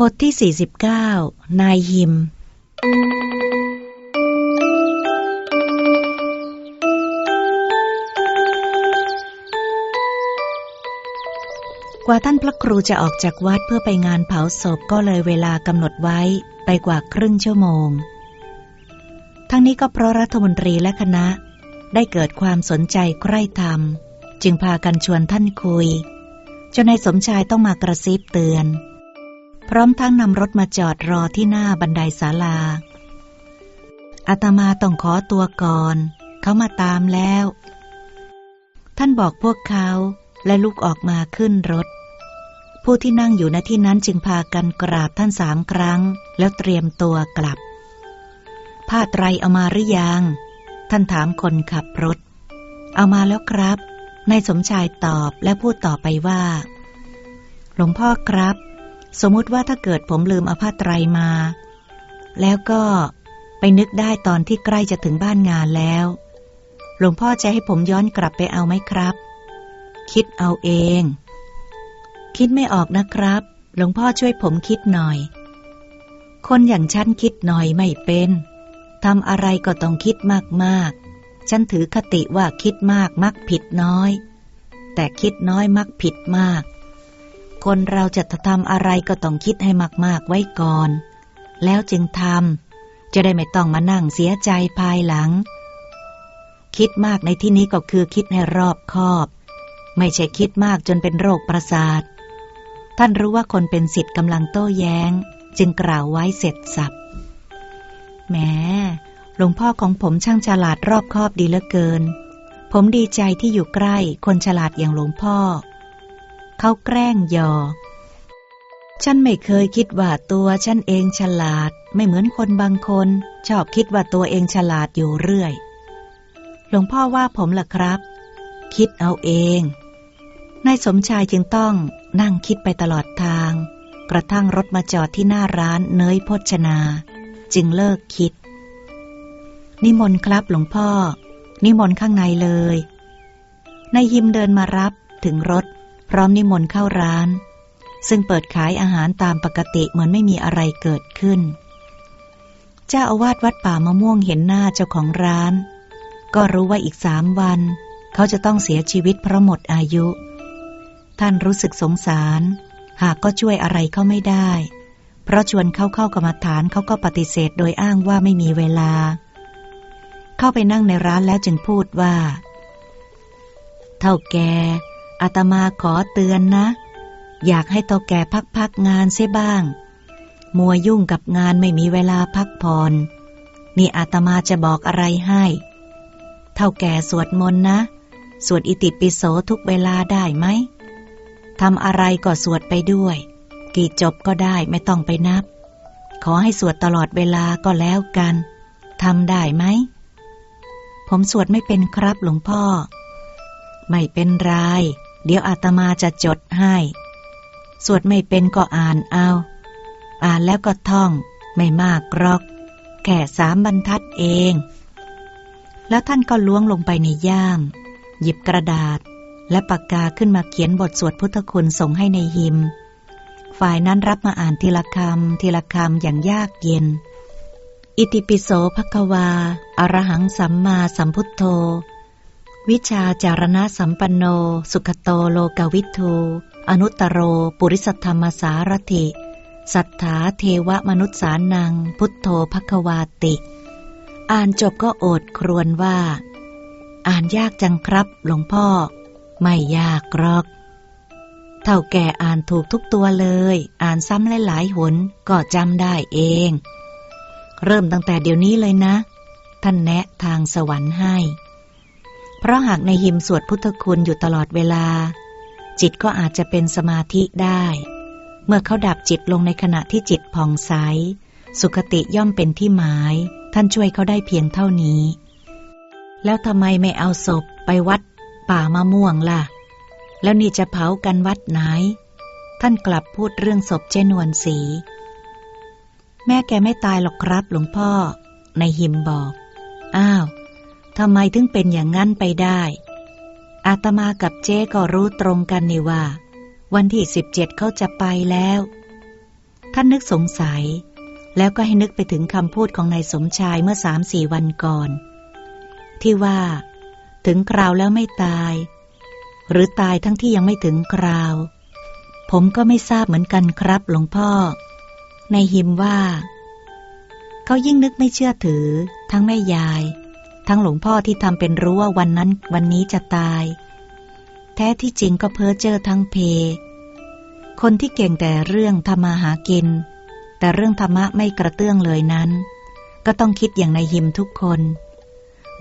บทที่ 49 นายหิม กว่าท่านพระครูจะออกจากวัดเพื่อไปงานเผาศพก็เลยเวลากำหนดไว้ไปกว่าครึ่งชั่วโมง ทั้งนี้ก็เพราะรัฐมนตรีและคณะได้เกิดความสนใจใคร่ธรรม จึงพากันชวนท่านคุยจนนายสมชายต้องมากระซิบเตือน พร้อมทั้งนำรถมาจอดรอที่หน้าบันไดศาลาอาตมาต้องขอตัวก่อน เขามาตามแล้ว ท่านบอกพวกเขาและลุกออกมาขึ้นรถ ผู้ที่นั่งอยู่ณที่นั้นจึงพากันกราบท่านสามครั้ง แล้วเตรียมตัวกลับ ผ้าไตรเอามาหรือยัง ท่านถามคนขับรถ เอามาแล้วครับนายสมชายตอบและพูดต่อไปว่า หลวงพ่อครับ สมมุติว่าถ้าเกิดผมลืมเอาผ้าไตรมา แล้วก็ไปนึกได้ตอนที่ใกล้จะถึงบ้านงานแล้ว หลวงพ่อจะให้ผมย้อนกลับไปเอาไหมครับ คิดเอาเอง คิดไม่ออกนะครับ หลวงพ่อช่วยผมคิดหน่อย คนอย่างฉันคิดหน่อยไม่เป็นทำอะไรก็ต้องคิดมากๆ ฉันถือคติว่าคิดมากมักผิดน้อย แต่คิดน้อยมักผิดมาก คนเราจะทำอะไรก็ต้องคิดให้มาก ๆ ไว้ก่อน แล้วจึงทำจะได้ไม่ต้องมานั่งเสียใจภายหลัง คิดมากในที่นี้ก็คือคิดให้รอบคอบ ไม่ใช่คิดมากจนเป็นโรคประสาท ท่านรู้ว่าคนเป็นสิทธิ์กำลังโต้แย้ง จึงกล่าวไว้เสร็จสับแหมหลวงพ่อของผมช่างฉลาดรอบคอบดีเหลือเกิน ผมดีใจที่อยู่ใกล้คนฉลาดอย่างหลวงพ่อ เขาแกล้งยอฉันไม่เคยคิดว่าตัวฉันเองฉลาด ไม่เหมือนคนบางคน ชอบคิดว่าตัวเองฉลาดอยู่เรื่อย หลวงพ่อว่าผมล่ะครับ คิดเอาเอง นายสมชายจึงต้องนั่งคิดไปตลอดทาง กระทั่งรถมาจอดที่หน้าร้านเนยพชนา จึงเลิกคิด นิมนต์ครับหลวงพ่อ นิมนต์ข้างในเลยนายยิมเดินมารับถึงรถ พร้อมนิมนต์เข้าร้าน ซึ่งเปิดขายอาหารตามปกติเหมือนไม่มีอะไรเกิดขึ้น เจ้าอาวาสวัดป่ามะม่วงเห็นหน้าเจ้าของร้าน ก็รู้ว่าอีกสามวัน เขาจะต้องเสียชีวิตเพราะหมดอายุ ท่านรู้สึกสงสาร หากก็ช่วยอะไรเขาไม่ได้ เพราะชวนเขาเข้ากรรมฐานเขาก็ปฏิเสธโดยอ้างว่าไม่มีเวลา เข้าไปนั่งในร้านแล้วจึงพูดว่า เท่าแก อาตมาขอเตือนนะ อยากให้เท่าแกพักๆงานเสียบ้าง มัวยุ่งกับงานไม่มีเวลาพักผ่อนนี่อาตมาจะบอกอะไรให้ เท่าแก่สวดมนต์นะ สวดอิติปิโสทุกเวลาได้ไหมทำอะไรก็สวดไปด้วย กี่จบก็ได้ไม่ต้องไปนับ ขอให้สวดตลอดเวลาก็แล้วกันทำได้ไหม ผมสวดไม่เป็นครับหลวงพ่อ ไม่เป็นไร เดี๋ยวอาตมาจะจดให้ สวดไม่เป็นก็อ่านเอา อ่านแล้วก็ท่อง ไม่มากกรอก แค่สามบรรทัดเอง แล้วท่านก็ล้วงลงไปในย่าม หยิบกระดาษ และปากกาขึ้นมาเขียนบทสวดพุทธคุณส่งให้ในหิม ฝ่ายนั้นรับมาอ่านทีละคำทีละคำอย่างยากเย็น อิติปิโสภควาอรหังสัมมาสัมพุทโธ วิชาจารณะสัมปันโน สุขโตโลกวิทูอนุตตโร ปุริสธรรมสารถิ สัทธาเทวมนุษย์สานัง พุทโธภควาติ อ่านจบก็โอดครวญว่า อ่านยากจังครับ หลวงพ่อ ไม่ยากหรอก เท่าแก่อ่านถูกทุกตัวเลย อ่านซ้ำหลายๆหนก็จำได้เอง เริ่มตั้งแต่เดี๋ยวนี้เลยนะ ท่านแนะทางสวรรค์ให้ เพราะหากในหิมสวดพุทธคุณอยู่ตลอดเวลา จิตก็อาจจะเป็นสมาธิได้ เมื่อเขาดับจิตลงในขณะที่จิตผ่องใส สุขติย่อมเป็นที่หมาย ท่านช่วยเขาได้เพียงเท่านี้ แล้วทำไมไม่เอาศพไปวัดป่ามะม่วงล่ะ แล้วนี่จะเผากันวัดไหน ท่านกลับพูดเรื่องศพเจนวนสี แม่แกไม่ตายหรอกครับหลวงพ่อ ในหิมบอก อ้าว ทำไมถึงเป็นอย่างนั้นไปได้ อาตมากับเจ๊ก็รู้ตรงกันนี่ว่า วันที่สิบเจ็ดเขาจะไปแล้ว ท่านนึกสงสัย แล้วก็ให้นึกไปถึงคำพูดของนายสมชายเมื่อสามสี่วันก่อน ที่ว่า ถึงคราวแล้วไม่ตาย หรือตายทั้งที่ยังไม่ถึงคราว ผมก็ไม่ทราบเหมือนกันครับหลวงพ่อ ในหิมว่า เขายิ่งนึกไม่เชื่อถือ ทั้งแม่ยาย ทั้งหลวงพ่อที่ทำเป็นรู้ว่าวันนั้นวันนี้จะตาย แท้ที่จริงก็เพ้อเจ้อทั้งเพ คนที่เก่งแต่เรื่องทำมาหากิน แต่เรื่องธรรมะไม่กระเตื้องเลยนั้น ก็ต้องคิดอย่างในหิมทุกคน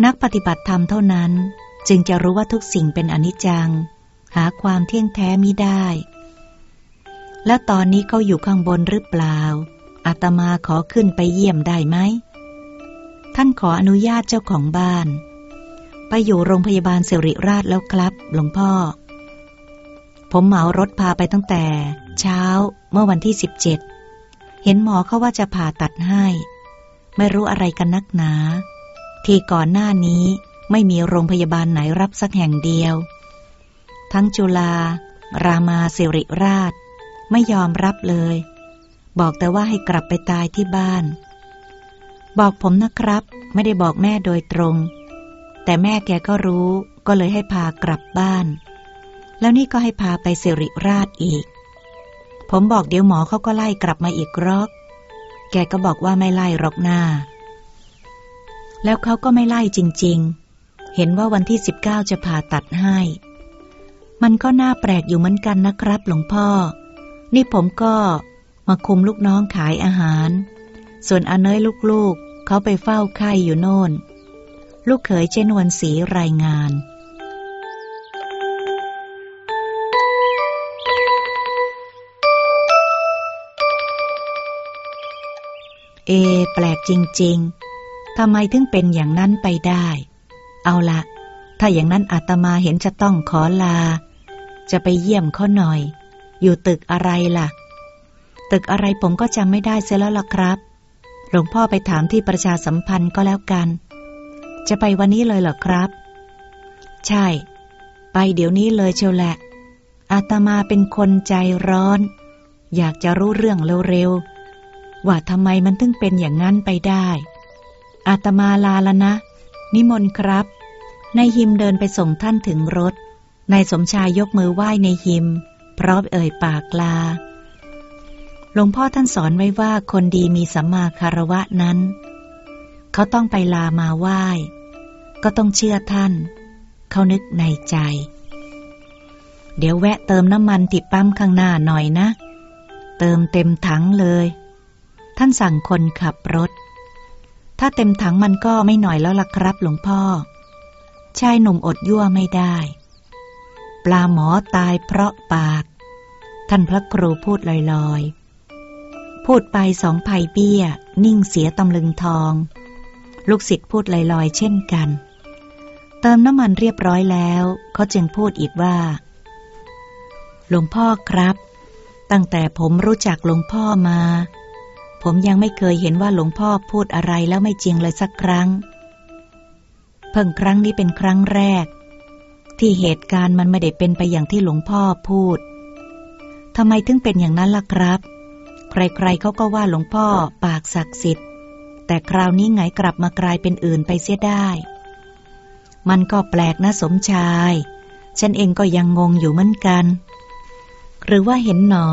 นักปฏิบัติธรรมเท่านั้นจึงจะรู้ว่าทุกสิ่งเป็นอนิจจัง หาความเที่ยงแท้มิได้ และตอนนี้เขาอยู่ข้างบนหรือเปล่าอาตมาขอขึ้นไปเยี่ยมได้ไหม ท่านขออนุญาตเจ้าของบ้าน ไปอยู่โรงพยาบาลสิริราชแล้วครับ หลวงพ่อ ผมเหมารถพาไปตั้งแต่ เช้าเมื่อวันที่ 17 เห็นหมอเขาว่าจะผ่าตัดให้ ไม่รู้อะไรกันนักหนา ที่ก่อนหน้านี้ไม่มีโรงพยาบาลไหนรับสักแห่งเดียว ทั้งจุฬารามาสิริราช ไม่ยอมรับเลย บอกแต่ว่าให้กลับไปตายที่บ้าน บอกผมนะครับ ไม่ได้บอกแม่โดยตรง แต่แม่แกก็รู้ก็เลยให้พากลับบ้าน แล้วนี่ก็ให้พาไปสิริราชอีก ผมบอกเดี๋ยวหมอเขาก็ไล่กลับมาอีกรอก แกก็บอกว่าไม่ไล่หรอกหน้า แล้วเขาก็ไม่ไล่จริง ๆ เห็นว่าวันที่ 19 จะผ่าตัดให้ มันก็น่าแปลกอยู่เหมือนกันนะครับหลวงพ่อ นี่ผมก็มาคุมลูกน้องขายอาหาร ส่วนอาเนยลูกๆ เขาไปเฝ้าไข่อยู่โน่น ลูกเขยเจนวนสีรายงานเอ แปลกจริง ๆ ทำไมถึงเป็นอย่างนั้นไปได้ เอาละ ถ้าอย่างนั้นอาตมาเห็นจะต้องขอลา จะไปเยี่ยมเขาหน่อย อยู่ตึกอะไรล่ะ ตึกอะไรผมก็จำไม่ได้เสียแล้วล่ะครับ หลวงพ่อไปถามที่ประชาสัมพันธ์ก็แล้วกัน จะไปวันนี้เลยเหรอครับ ใช่ ไปเดี๋ยวนี้เลยเชียวแหละ อาตมาเป็นคนใจร้อน อยากจะรู้เรื่องเร็วๆ ว่าทำไมมันถึงเป็นอย่างนั้นไปได้ อาตมาลาละนะ นิมนต์ครับ นายหิมเดินไปส่งท่านถึงรถ นายสมชายยกมือไหว้ในหิม พร้อมเอ่ยปากลา หลวงพ่อท่านสอนไว้ว่าคนดีมีสัมมาคารวะนั้น เขาต้องไปลามาไหว้ ก็ต้องเชื่อท่าน เขานึกในใจ เดี๋ยวแวะเติมน้ำมันที่ปั๊มข้างหน้าหน่อยนะ เติมเต็มถังเลย ท่านสั่งคนขับรถ ถ้าเต็มถังมันก็ไม่หน่อยแล้วล่ะครับหลวงพ่อ ชายหนุ่มอดยั่วไม่ได้ ปลาหมอตายเพราะปาก ท่านพระครูพูดลอยๆ พูดไปสองไผ่เบี้ย นิ่งเสียตำลึงทอง ลูกศิษย์พูดลอยๆ เช่นกัน เติมน้ำมันเรียบร้อยแล้วเขาจึงพูดอีกว่า หลวงพ่อครับ ตั้งแต่ผมรู้จักหลวงพ่อมา ผมยังไม่เคยเห็นว่าหลวงพ่อพูดอะไรแล้วไม่จริงเลยสักครั้ง เพิ่งครั้งนี้เป็นครั้งแรก ที่เหตุการณ์มันไม่ได้เป็นไปอย่างที่หลวงพ่อพูดทำไมถึงเป็นอย่างนั้นล่ะครับ ใครๆเขาก็ว่าหลวงพ่อปากศักดิ์สิทธิ์ แต่คราวนี้ไงกลับมากลายเป็นอื่นไปเสียได้ มันก็แปลกนะสมชาย ฉันเองก็ยังงงอยู่เหมือนกัน หรือว่าเห็นหนอ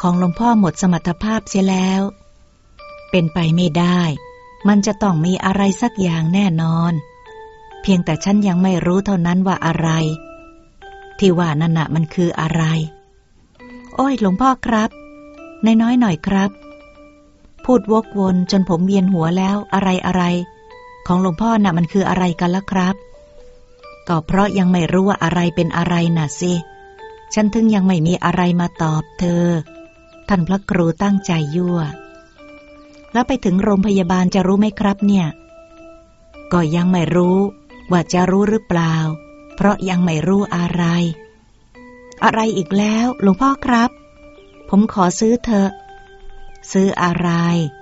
ของหลวงพ่อหมดสมรรถภาพเสียแล้ว เป็นไปไม่ได้ มันจะต้องมีอะไรสักอย่างแน่นอน เพียงแต่ฉันยังไม่รู้เท่านั้นว่าอะไร ที่ว่านั่นน่ะมันคืออะไร โอ้ยหลวงพ่อครับ น้อยๆหน่อยครับ พูดวกวนจนผมเวียนหัวแล้วอะไรอะไร ของหลวงพ่อน่ะมันคืออะไรกันล่ะครับ ก็เพราะยังไม่รู้ว่าอะไรเป็นอะไรน่ะสิ ฉันถึงยังไม่มีอะไรมาตอบเธอ ท่านพระครูตั้งใจยั่ว แล้วไปถึงโรงพยาบาลจะรู้ไหมครับเนี่ย ก็ยังไม่รู้ ว่าจะรู้หรือเปล่า เพราะยังไม่รู้อะไร อะไรอีกแล้ว หลวงพ่อครับ ผมขอซื้อเธอ ซื้ออะไร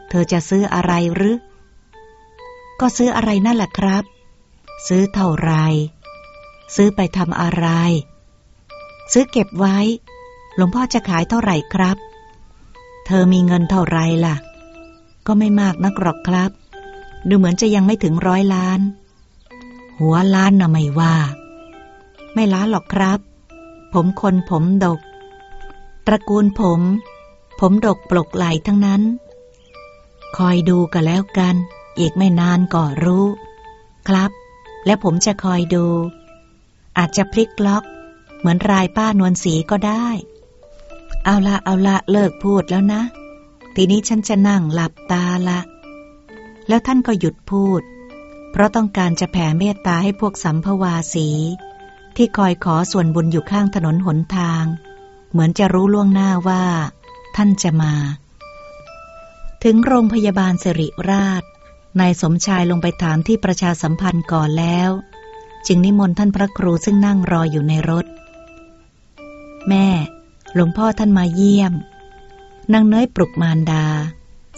เธอจะซื้ออะไรหรือ ก็ซื้ออะไรนั่นแหละครับ ซื้อเท่าไร ซื้อไปทำอะไร ซื้อเก็บไว้ หลวงพ่อจะขายเท่าไหร่ครับ เธอมีเงินเท่าไรล่ะ ก็ไม่มากนักหรอกครับ ดูเหมือนจะยังไม่ถึงร้อยล้าน หัวล้านนะไม่ว่า ไม่ล้านหรอกครับ ผมคนผมดก ระกูลผม ผมดกปลกไหลทั้งนั้น คอยดูกันแล้วกัน อีกไม่นานก็รู้ ครับ และผมจะคอยดู อาจจะพลิกล็อก เหมือนรายป้านวลสีก็ได้ เอาละเอาละเลิกพูดแล้วนะ ทีนี้ฉันจะนั่งหลับตาละ แล้วท่านก็หยุดพูด เพราะต้องการจะแผ่เมตตาให้พวกสัมภวาสี ที่คอยขอส่วนบุญอยู่ข้างถนนหนทาง เหมือนจะรู้ล่วงหน้าว่า ท่านจะมา ถึงโรงพยาบาลสิริราชนายสมชายลงไปถามที่ประชาสัมพันธ์ก่อนแล้ว จึงนิมนต์ท่านพระครูซึ่งนั่งรออยู่ในรถ แม่ หลวงพ่อท่านมาเยี่ยมนางเนยปลุกมารดา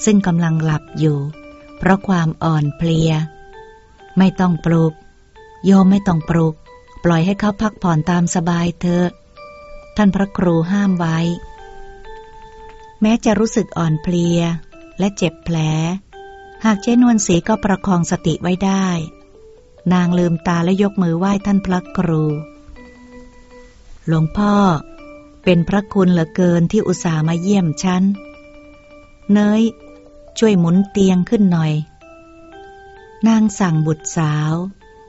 ซึ่งกำลังหลับอยู่ เพราะความอ่อนเพลีย ไม่ต้องปลุก โยมไม่ต้องปลุก ปล่อยให้เขาพักผ่อนตามสบายเถอะ ท่านพระครูห้ามไว้ แม้จะรู้สึกอ่อนเพลีย และเจ็บแผล หากเจ้นวลศรีก็ประคองสติไว้ได้ นางลืมตาและยกมือไหว้ท่านพระครู หลวงพ่อ เป็นพระคุณเหลือเกินที่อุตส่าห์มาเยี่ยมฉัน เนย ช่วยหมุนเตียงขึ้นหน่อย นางสั่งบุตรสาว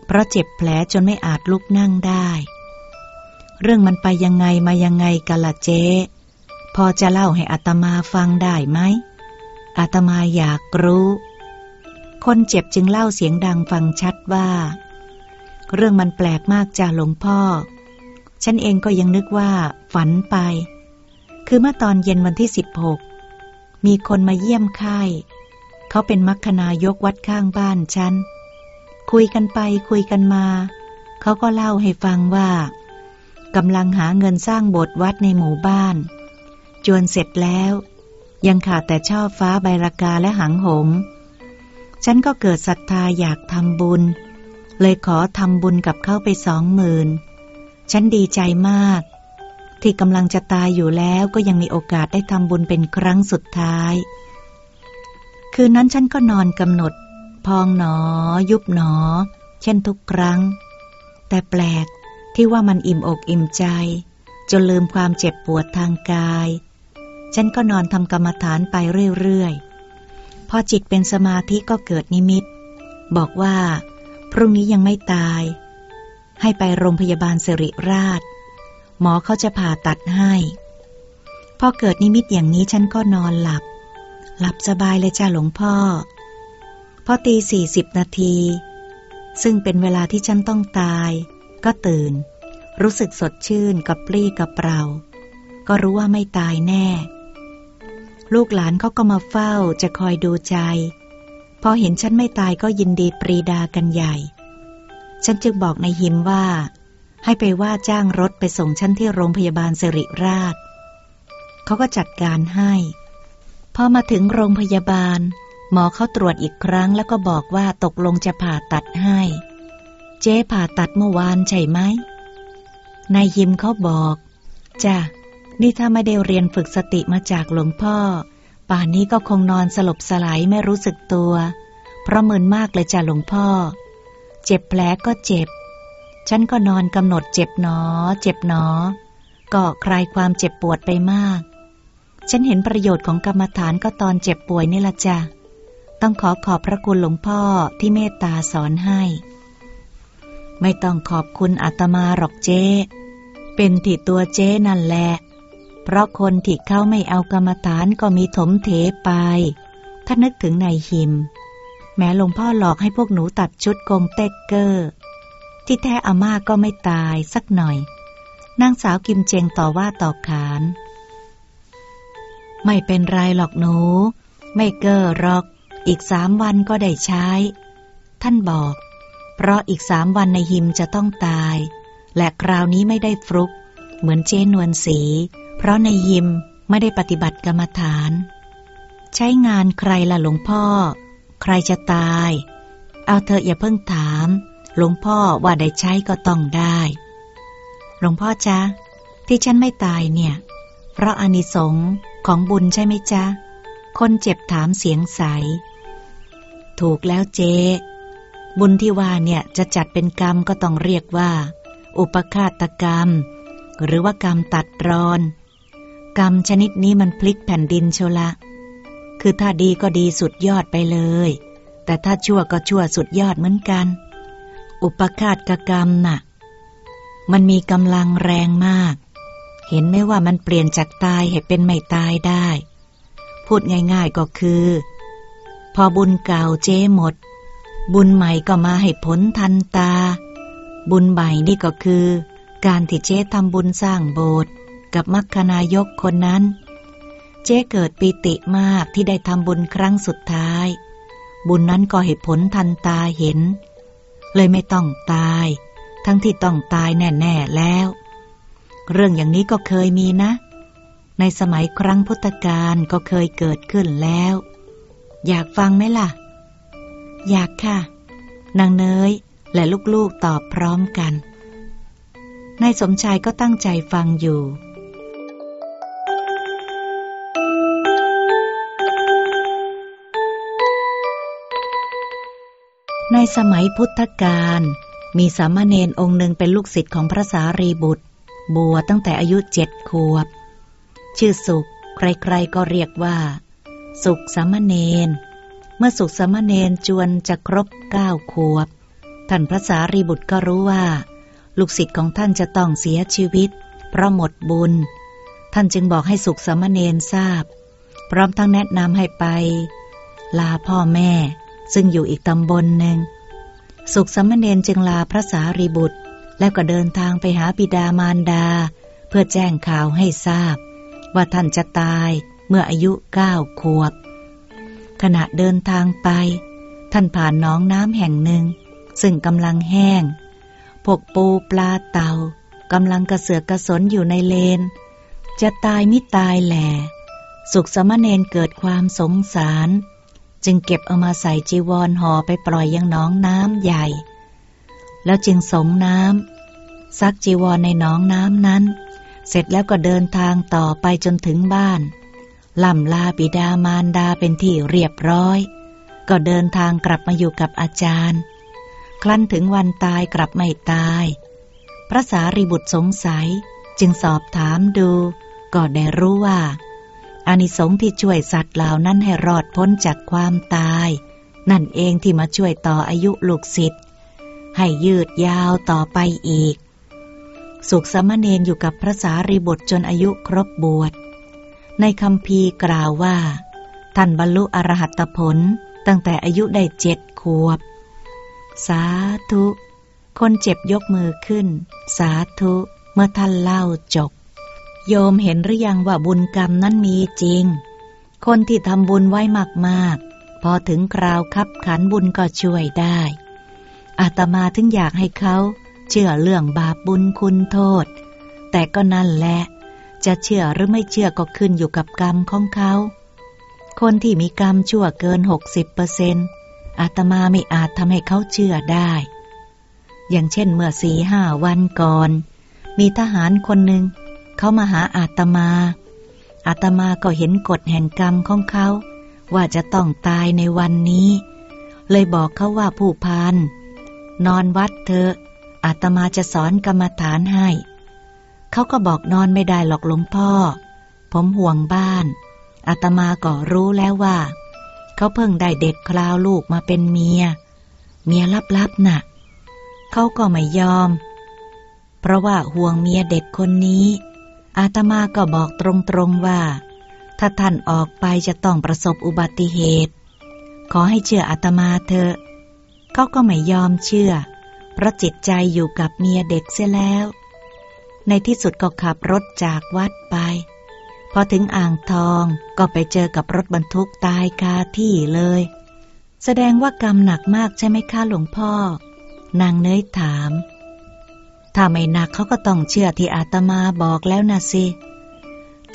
เพราะเจ็บแผลจนไม่อาจลุกนั่งได้ เรื่องมันไปยังไงมายังไงกันละเจ๊ พอจะเล่าให้อัตมาฟังได้ไหมอาตมาอยากรู้ คนเจ็บจึงเล่าเสียงดังฟังชัดว่า เรื่องมันแปลกมากจ้าหลวงพ่อ ฉันเองก็ยังนึกว่า ฝันไป คือเมื่อตอนเย็นวันที่สิบหกมีคนมาเยี่ยมไข้เขาเป็นมัคคณายกวัดข้างบ้านฉัน คุยกันไปคุยกันมา เขาก็เล่าให้ฟังว่า กำลังหาเงินสร้างโบสถ์วัดในหมู่บ้าน จวนเสร็จแล้ว ยังขาดแต่ช่อฟ้าใบรากาและหางหงฉันก็เกิดศรัทธาอยากทำบุญ เลยขอทำบุญกับเขาไปสองหมื่นฉันดีใจมาก ที่กำลังจะตายอยู่แล้วก็ยังมีโอกาสได้ทำบุญเป็นครั้งสุดท้าย คืนนั้นฉันก็นอนกำหนด พองหนอ ยุบหนอ เช่นทุกครั้ง แต่แปลก ที่ว่ามันอิ่มอกอิ่มใจ จนลืมความเจ็บปวดทางกาย ฉันก็นอนทำกรรมฐานไปเรื่อยๆ พอจิตเป็นสมาธิก็เกิดนิมิต บอกว่า พรุ่งนี้ยังไม่ตาย ให้ไปโรงพยาบาลสิริราช หมอเขาจะผ่าตัดให้ พอเกิดนิมิตอย่างนี้ฉันก็นอนหลับ หลับสบายเลยจ้าหลวงพ่อ พอตีสี่สิบนาที ซึ่งเป็นเวลาที่ฉันต้องตาย ก็ตื่น รู้สึกสดชื่นกับปรี้กับเปล่าก็รู้ว่าไม่ตายแน่ ลูกหลานเขาก็มาเฝ้าจะคอยดูใจ พอเห็นฉันไม่ตายก็ยินดีปรีดากันใหญ่ ฉันจึงบอกในหิมว่า ให้ไปว่าจ้างรถไปส่งฉันที่โรงพยาบาลสิริราช เขาก็จัดการให้ พอมาถึงโรงพยาบาล หมอเขาตรวจอีกครั้งแล้วก็บอกว่าตกลงจะผ่าตัดให้ เจ๊ผ่าตัดเมื่อวานใช่ไหม นายยิมเขาบอก จ้ะ นี่ถ้าไม่ได้เรียนฝึกสติมาจากหลวงพ่อ ป่านนี้ก็คงนอนสลบสลายไม่รู้สึกตัว เพราะมึนมากเลยจ้ะหลวงพ่อ เจ็บแผลก็เจ็บ ฉันก็นอนกำหนดเจ็บหนอ เจ็บหนอ ก็คลายความเจ็บปวดไปมาก ฉันเห็นประโยชน์ของกรรมฐานก็ตอนเจ็บป่วยนี่ละจ้ะ ต้องขอขอบพระคุณหลวงพ่อที่เมตตาสอนให้ ไม่ต้องขอบคุณอาตมาหรอกเจ๊เป็นที่ตัวเจ๊นั่นแหละ เพราะคนที่เขาไม่เอากรรมฐานก็มีถมเถไป ถ้านึกถึงนายหิม แม้หลวงพ่อหลอกให้พวกหนูตัดชุดกงเต็กเกอร์ ที่แท้อาม่าก็ไม่ตายสักหน่อย นางสาวกิมเจงต่อว่าต่อขาน ไม่เป็นไรหรอกหนู ไม่เกอร์หรอก อีกสามวันก็ได้ใช้ ท่านบอก เพราะอีกสามวันในหิมจะต้องตาย และคราวนี้ไม่ได้ฟลุก เหมือนเจนวลสี เพราะในยิมไม่ได้ปฏิบัติกรรมฐาน ใช้งานใครล่ะหลวงพ่อ ใครจะตาย เอาเธออย่าเพิ่งถาม หลวงพ่อว่าได้ใช้ก็ต้องได้ หลวงพ่อจ๊ะ ที่ฉันไม่ตายเนี่ย เพราะอานิสงส์ของบุญใช่ไหมจ๊ะ คนเจ็บถามเสียงใส ถูกแล้วเจ บุญที่ว่าเนี่ยจะจัดเป็นกรรมก็ต้องเรียกว่า อุปคาตกรรม หรือว่ากรรมตัดรอน กรรมชนิดนี้มันพลิกแผ่นดินโชละ คือถ้าดีก็ดีสุดยอดไปเลย แต่ถ้าชั่วก็ชั่วสุดยอดเหมือนกัน อุปคาตกรรมน่ะ มันมีกำลังแรงมาก เห็นไหมว่ามันเปลี่ยนจากตายให้เป็นไม่ตายได้ พูดง่ายๆก็คือ พอบุญเก่าเจ๊หมด บุญใหม่ก็มาให้ผลทันตา บุญใหม่นี่ก็คือ การที่เจ๊ทำบุญสร้างโบสถ์กับมัคคณายกคนนั้น เจ๊เกิดปีติมากที่ได้ทำบุญครั้งสุดท้าย บุญนั้นก็ให้ผลทันตาเห็น เลยไม่ต้องตาย ทั้งที่ต้องตายแน่ๆแล้ว เรื่องอย่างนี้ก็เคยมีนะ ในสมัยครั้งพุทธกาลก็เคยเกิดขึ้นแล้ว อยากฟังไหมล่ะ อยากค่ะ นางเนยและลูกๆตอบพร้อมกัน นายสมชายก็ตั้งใจฟังอยู่ ในสมัยพุทธกาลมีสามเณรองค์หนึ่งเป็นลูกศิษย์ของพระสารีบุตร บัวตั้งแต่อายุเจ็ดขวบ ชื่อสุข ใครๆก็เรียกว่า สุขสามเณร เมื่อสุขสามเณรจวนจะครบเก้าขวบ ท่านพระสารีบุตรก็รู้ว่า ลูกศิษย์ของท่านจะต้องเสียชีวิต เพราะหมดบุญ ท่านจึงบอกให้สุขสามเณรทราบ พร้อมทั้งแนะนำให้ไป ลาพ่อแม่ ซึ่งอยู่อีกตำบลหนึ่ง สุขสามเณรจึงลาพระสารีบุตร แล้วก็เดินทางไปหาบิดามารดา เพื่อแจ้งข่าวให้ทราบ ว่าท่านจะตายเมื่ออายุเก้าขวบ ขณะเดินทางไป ท่านผ่านหนองน้ำแห่งหนึ่ง ซึ่งกำลังแห้ง พวกปูปลาเต่ากำลังกระเสือกกระสนอยู่ในเลน จะตายมิตายแหล่สุขสมณเณรเกิดความสงสาร จึงเก็บเอามาใส่จีวรห่อไปปล่อยยังหนองน้ำใหญ่ แล้วจึงสงน้ำซักจีวรในหนองน้ำนั้น เสร็จแล้วก็เดินทางต่อไปจนถึงบ้าน ล่ำลาบิดามารดาเป็นที่เรียบร้อย ก็เดินทางกลับมาอยู่กับอาจารย์ ครั้นถึงวันตายกลับไม่ตาย พระสารีบุตรสงสัยจึงสอบถามดู ก็ได้รู้ว่าอานิสงส์ที่ช่วยสัตว์เหล่านั้นให้รอดพ้นจากความตาย นั่นเองที่มาช่วยต่ออายุลูกศิษย์ให้ยืดยาวต่อไปอีก สุขสมณเณรอยู่กับพระสารีบุตรจนอายุครบบวช ในคำพีกล่าวว่า ท่านบรรลุอรหัตผลตั้งแต่อายุได้เจ็ดขวบ สาธุ คนเจ็บยกมือขึ้น สาธุเมื่อท่านเล่าจบ โยมเห็นหรือยังว่าบุญกรรมนั้นมีจริง คนที่ทำบุญไว้มากๆ พอถึงคราวคับขันบุญก็ช่วยได้ อาตมาถึงอยากให้เขา เชื่อเรื่องบาปบุญคุณโทษ แต่ก็นั่นแหละ จะเชื่อหรือไม่เชื่อก็ขึ้นอยู่กับกรรมของเขา คนที่มีกรรมชั่วเกินหกสิบเปอร์เซนอาตมาไม่อาจทำให้เขาเชื่อได้ อย่างเช่นเมื่อสี่ห้าวันก่อน มีทหารคนหนึ่ง เขามาหาอาตมา อาตมาก็เห็นกฎแห่งกรรมของเขา ว่าจะต้องตายในวันนี้ เลยบอกเขาว่าผู้พันนอนวัดเถอะอาตมาจะสอนกรรมฐานให้ เขาก็บอกนอนไม่ได้หรอกหลวงพ่อ ผมห่วงบ้าน อาตมาก็รู้แล้วว่า เขาเพิ่งได้เด็กคราวลูกมาเป็นเมีย เมียลับๆน่ะ เขาก็ไม่ยอม เพราะว่าห่วงเมียเด็กคนนี้ อาตมาก็บอกตรงๆว่า ถ้าท่านออกไปจะต้องประสบอุบัติเหตุ ขอให้เชื่ออาตมาเถอะ เขาก็ไม่ยอมเชื่อ เพราะจิตใจอยู่กับเมียเด็กเสียแล้ว ในที่สุดก็ขับรถจากวัดไป พอถึงอ่างทองก็ไปเจอกับรถบรรทุกตายคาที่เลย แสดงว่ากรรมหนักมากใช่ไหมคะหลวงพ่อ นางเนยถาม ถ้าไม่หนักเขาก็ต้องเชื่อที่อาตมาบอกแล้วนะสิ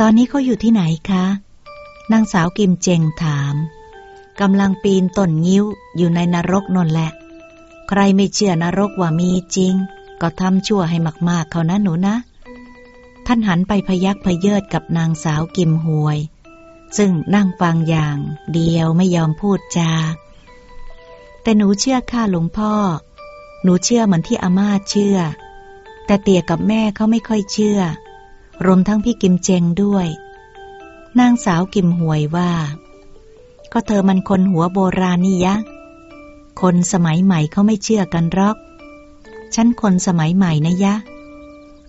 ตอนนี้เขาอยู่ที่ไหนคะ นางสาวกิมเจงถามกำลังปีนต้นงิ้วอยู่ในนรกนนแหละ ใครไม่เชื่อนรกว่ามีจริง ก็ทำชั่วให้มากๆเขานะหนูนะ ท่านหันไปพยักพเยิดกับนางสาวกิมหวย ซึ่งนั่งฟังอย่างเดียวไม่ยอมพูดจา แต่หนูเชื่อข้าหลวงพ่อ หนูเชื่อเหมือนที่อาม่าเชื่อ แต่เตี่ยกับแม่เขาไม่ค่อยเชื่อ รวมทั้งพี่กิมเจงด้วย นางสาวกิมหวยว่า ก็เธอมันคนหัวโบราณนี่ยะ คนสมัยใหม่เขาไม่เชื่อกันหรอก ฉันคนสมัยใหม่นะยะ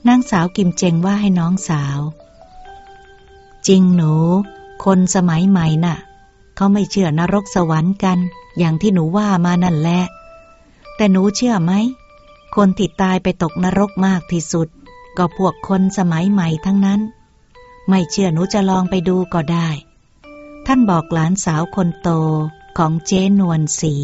นางสาวกิมเจงว่าให้น้องสาว จริงหนู คนสมัยใหม่น่ะ เขาไม่เชื่อนรกสวรรค์กัน อย่างที่หนูว่ามานั่นแหละ แต่หนูเชื่อไหม คนที่ตายไปตกนรกมากที่สุด ก็พวกคนสมัยใหม่ทั้งนั้น ไม่เชื่อหนูจะลองไปดูก็ได้ ท่านบอกหลานสาวคนโตของเจนวลสี